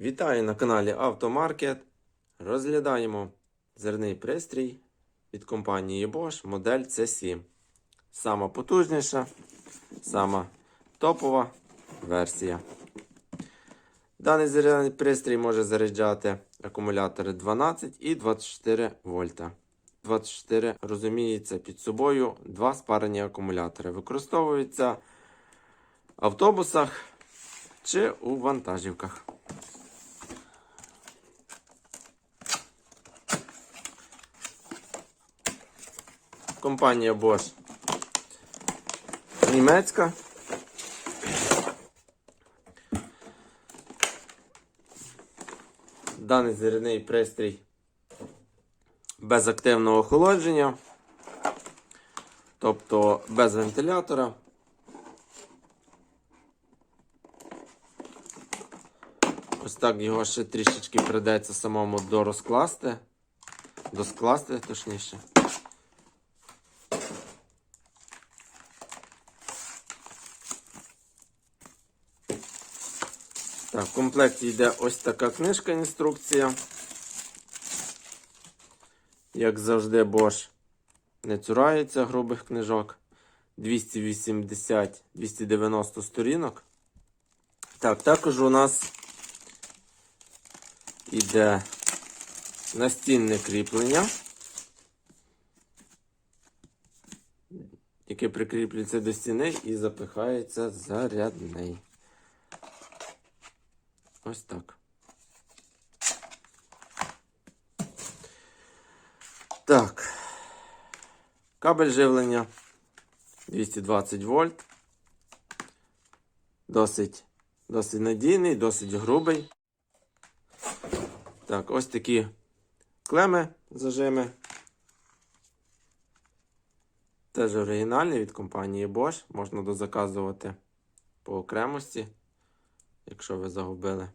Вітаю на каналі Автомаркет. Розглядаємо зерний пристрій від компанії Bosch модель C7. Сама потужніша, сама топова версія. Даний зерний пристрій може заряджати акумулятори 12 і 24 вольта. 24 розуміється під собою два спарені акумулятори. Використовуються в автобусах чи у вантажівках. Компанія Bosch німецька. Даний зерний пристрій без активного охолодження, тобто без вентилятора. Ось так його ще трішечки придеться самому дорозкласти, доскласти точніше. Так, в комплекті йде ось така книжка інструкція. Як завжди, Bosch не цурається грубих книжок. 280-290 сторінок. Так, також у нас іде настінне кріплення, яке прикріплюється до стіни і запихається зарядний. Ось так. Так. Кабель живлення 220 вольт. Досить, досить надійний, досить грубий. Так, ось такі клеми зажими. Теж оригінальні від компанії Bosch. Можна дозаказувати по окремості якщо ви загубили.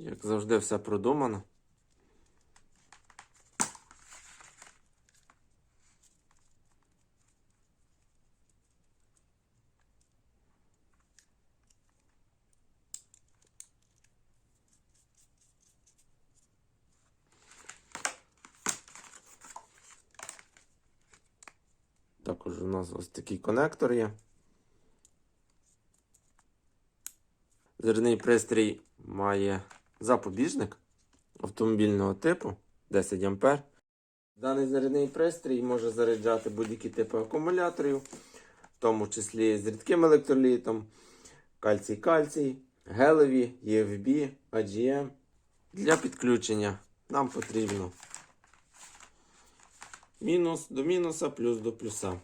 Як завжди, все продумано. Також у нас ось такий конектор є. Зерний пристрій має запобіжник автомобільного типу 10 А. Даний зарядний пристрій може заряджати будь-які типи акумуляторів, в тому числі з рідким електролітом, кальцій-кальцій, гелеві, EFB, AGM. Для підключення нам потрібно мінус до мінуса, плюс до плюса.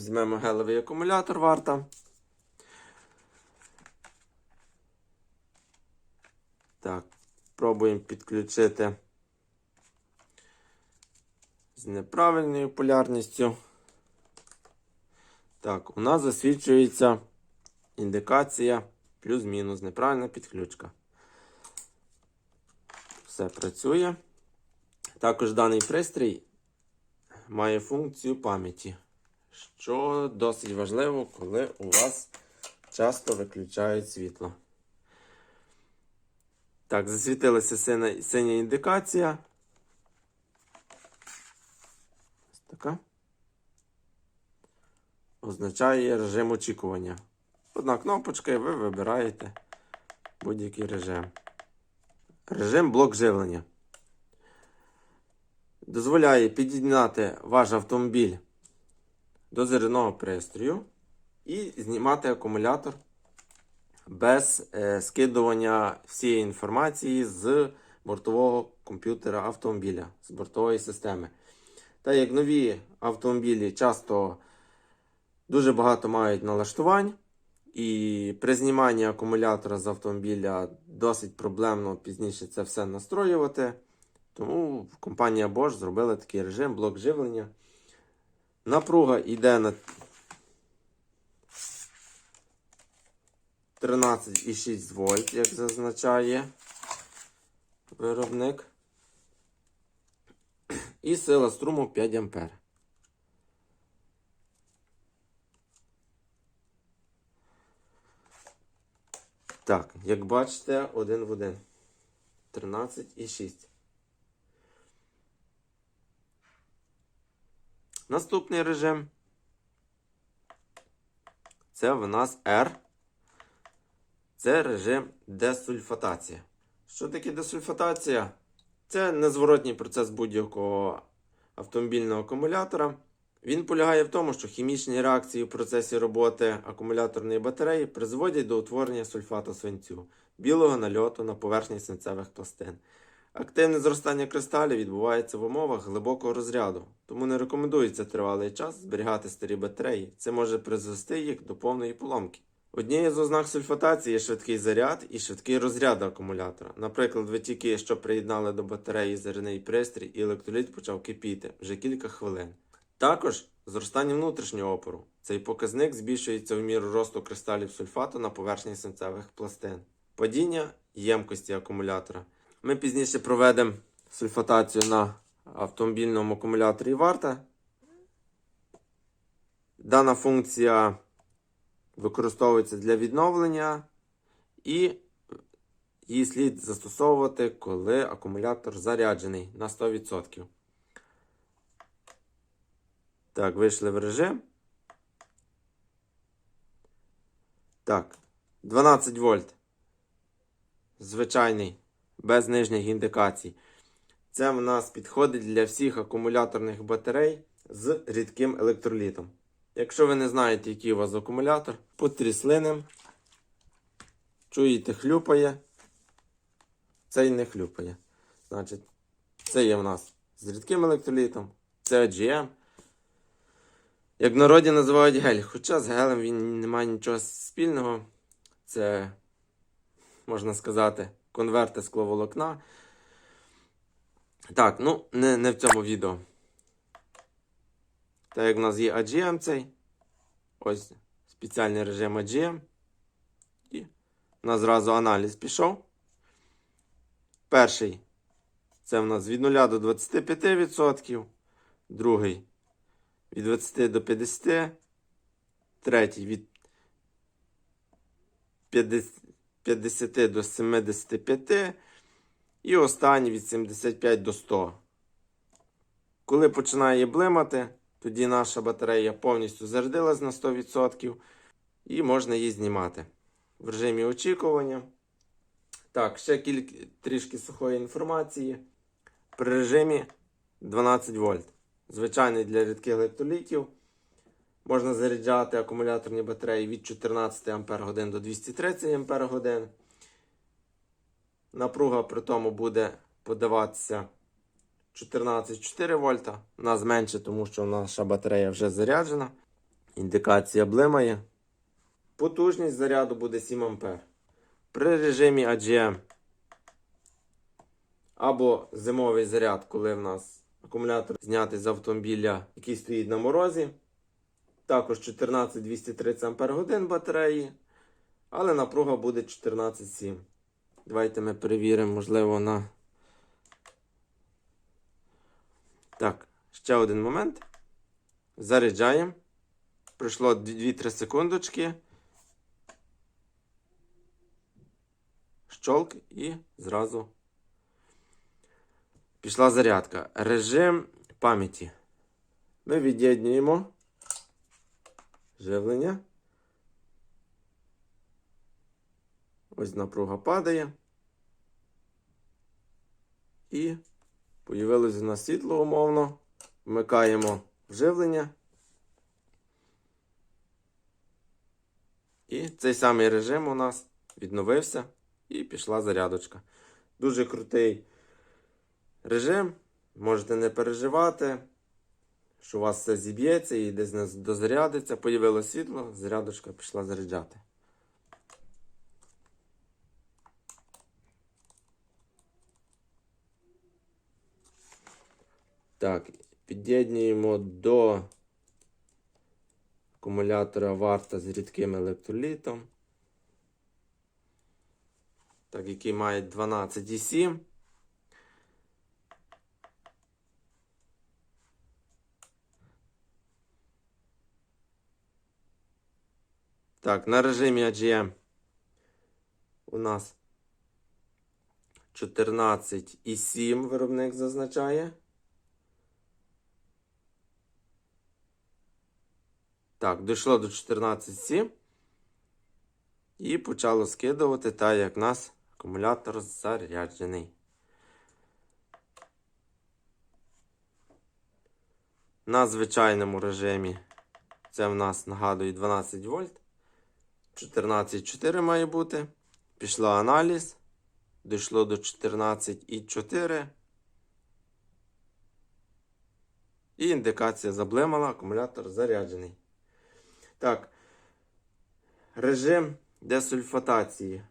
Візьмемо гелевий акумулятор варта. Так, пробуємо підключити з неправильною полярністю. Так, у нас засвідчується індикація плюс-мінус неправильна підключка. Все працює. Також даний пристрій має функцію пам'яті, що досить важливо, коли у вас часто виключають світло. Так, засвітилася синя, синя індикація. Ось така. Означає режим очікування. Одна кнопочка і ви вибираєте будь-який режим. Режим блок живлення. Дозволяє під'єднати ваш автомобіль до зерного пристрою і знімати акумулятор без е, скидування всієї інформації з бортового комп'ютера автомобіля, з бортової системи. Та як нові автомобілі часто дуже багато мають налаштувань, і при зніманні акумулятора з автомобіля досить проблемно пізніше це все настроювати. Тому компанія Bosch зробила такий режим блок живлення. Напруга йде на 13,6 вольт, як зазначає виробник. І сила струму 5 А. Так, як бачите, один в один. 13,6. Наступний режим. Це в нас R. Це режим десульфатація. Що таке десульфатація? Це незворотній процес будь-якого автомобільного акумулятора. Він полягає в тому, що хімічні реакції в процесі роботи акумуляторної батареї призводять до утворення сульфату свинцю, білого нальоту на поверхні свинцевих пластин. Активне зростання кристалів відбувається в умовах глибокого розряду, тому не рекомендується тривалий час зберігати старі батареї. Це може призвести їх до повної поломки. Однією з ознак сульфатації є швидкий заряд і швидкий розряд акумулятора. Наприклад, ви тільки що приєднали до батареї зарядний пристрій і електроліт почав кипіти вже кілька хвилин. Також зростання внутрішнього опору. Цей показник збільшується в міру росту кристалів сульфату на поверхні свинцевих пластин. Падіння ємкості акумулятора. Ми пізніше проведемо сульфатацію на автомобільному акумуляторі варта. Дана функція використовується для відновлення і її слід застосовувати, коли акумулятор заряджений на 100%. Так, вийшли в режим. Так, 12 вольт. Звичайний, без нижніх індикацій. Це в нас підходить для всіх акумуляторних батарей з рідким електролітом. Якщо ви не знаєте, який у вас акумулятор, потрісли ним. Чуєте, хлюпає. Цей не хлюпає. Значить, це є в нас з рідким електролітом. Це AGM. Як в народі називають гель. Хоча з гелем він не має нічого спільного. Це, можна сказати, конверти скловолокна. Так, ну, не, не в цьому відео. Так як в нас є AGM цей. Ось спеціальний режим AGM. І у нас зразу аналіз пішов. Перший. Це в нас від 0 до 25%. Другий від 20 до 50. Третій від 50 до 75. І останній від 75 до 100. Коли починає блимати, тоді наша батарея повністю зарядилась на 100% і можна її знімати в режимі очікування. Так, ще кілька трішки сухої інформації. При режимі 12 вольт. Звичайний для рідких електролітів. Можна заряджати акумуляторні батареї від 14 Ах до 230 Ах. Напруга при тому буде подаватися 14,4 вольта. У нас менше, тому що наша батарея вже заряджена. Індикація блимає. Потужність заряду буде 7 А. При режимі AGM або зимовий заряд, коли в нас акумулятор знятий з автомобіля, який стоїть на морозі. Також 14-230 Ах батареї. Але напруга буде 14,7. Давайте ми перевіримо, можливо, на. Так, ще один момент. Заряджаємо. Пройшло 2-3 секундочки. Щолк і зразу пішла зарядка. Режим пам'яті. Ми від'єднуємо живлення. Ось напруга падає. І появилось у нас світло умовно. Вмикаємо вживлення. І цей самий режим у нас відновився і пішла зарядочка. Дуже крутий режим. Можете не переживати, що у вас все зіб'ється і десь не дозарядиться. Появилось світло, зарядочка пішла заряджати. Так, під'єднуємо до акумулятора варта з рідким електролітом. Так, який має 12,7. Так, на режимі AGM у нас 14,7 виробник зазначає. Так, дійшло до 14,7. І почало скидувати, так як у нас акумулятор заряджений. На звичайному режимі це в нас нагадую 12 вольт. 14,4 має бути. Пішла аналіз. Дійшло до 14,4. І індикація заблимала, акумулятор заряджений. Так. Режим десульфатації.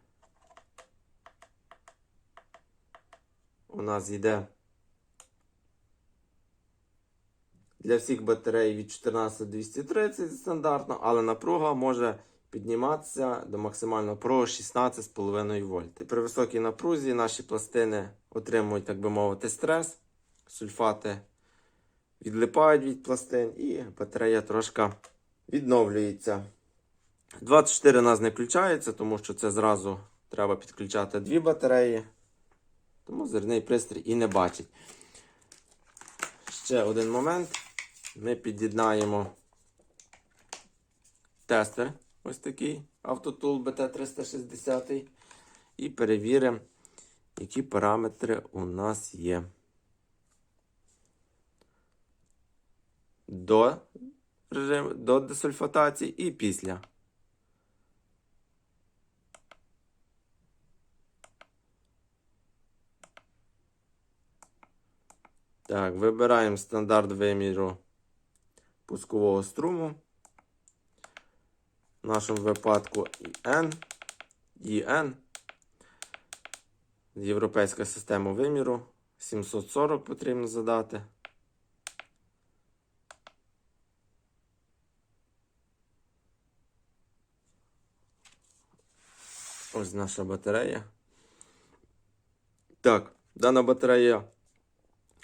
У нас йде для всіх батарей від 14230 стандартно, але напруга може підніматися до максимального напругу 16,5 вольт. І при високій напрузі наші пластини отримують, так би мовити, стрес. Сульфати відлипають від пластин і батарея трошки відновлюється. 24 у нас не включається, тому що це зразу треба підключати дві батареї. Тому зерний пристрій і не бачить. Ще один момент. Ми під'єднаємо тестер. Ось такий автотул BT360. І перевіримо, які параметри у нас є. До, режиму, до десульфатації і після. Так, вибираємо стандарт виміру пускового струму. В нашому випадку IN, IN. Європейська система виміру. 740 потрібно задати. Ось наша батарея. Так, дана батарея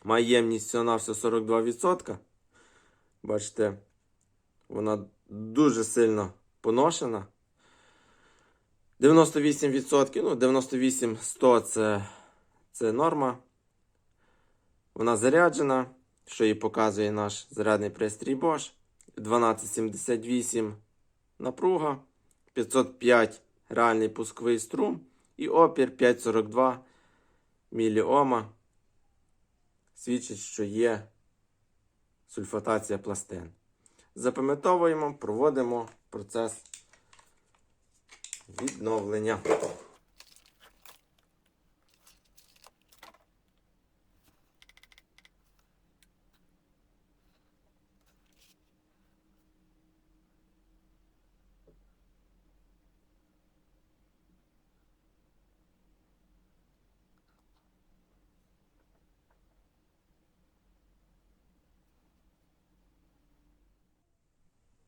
має ємність всього на все 42%. Бачите, вона дуже сильно поношена. 98%, ну, 98-100 це, це норма. Вона заряджена, що і показує наш зарядний пристрій Bosch. 1278 напруга, 505 реальний пусковий струм і опір 542 міліома. Свідчить, що є сульфатація пластин. Запам'ятовуємо, проводимо процес відновлення.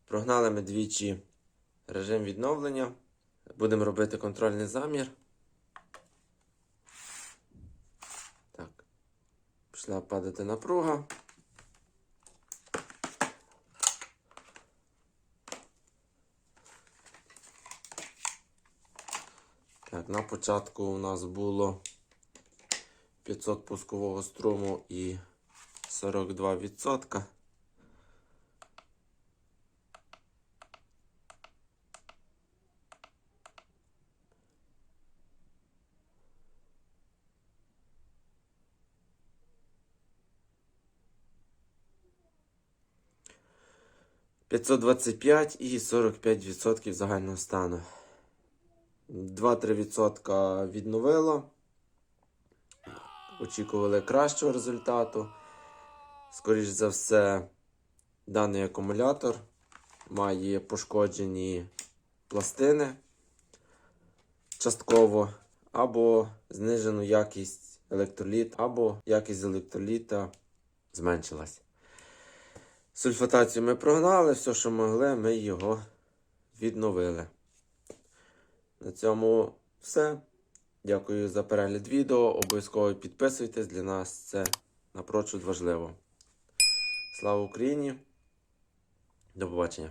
Прогнали ми двічі режим відновлення. Будемо робити контрольний замір. Так. Пішла падати напруга. Так, на початку у нас було 500 пускового струму і 42%. П'ятсот двадцять п'ять і 45% загального стану. 2-3% відновило. Очікували кращого результату. Скоріше за все, даний акумулятор має пошкоджені пластини частково, або знижену якість електроліт, або якість електроліта зменшилась. Сульфатацію ми прогнали, все, що могли, ми його відновили. На цьому все. Дякую за перегляд відео. Обов'язково підписуйтесь, для нас це напрочуд важливо. Слава Україні! До побачення!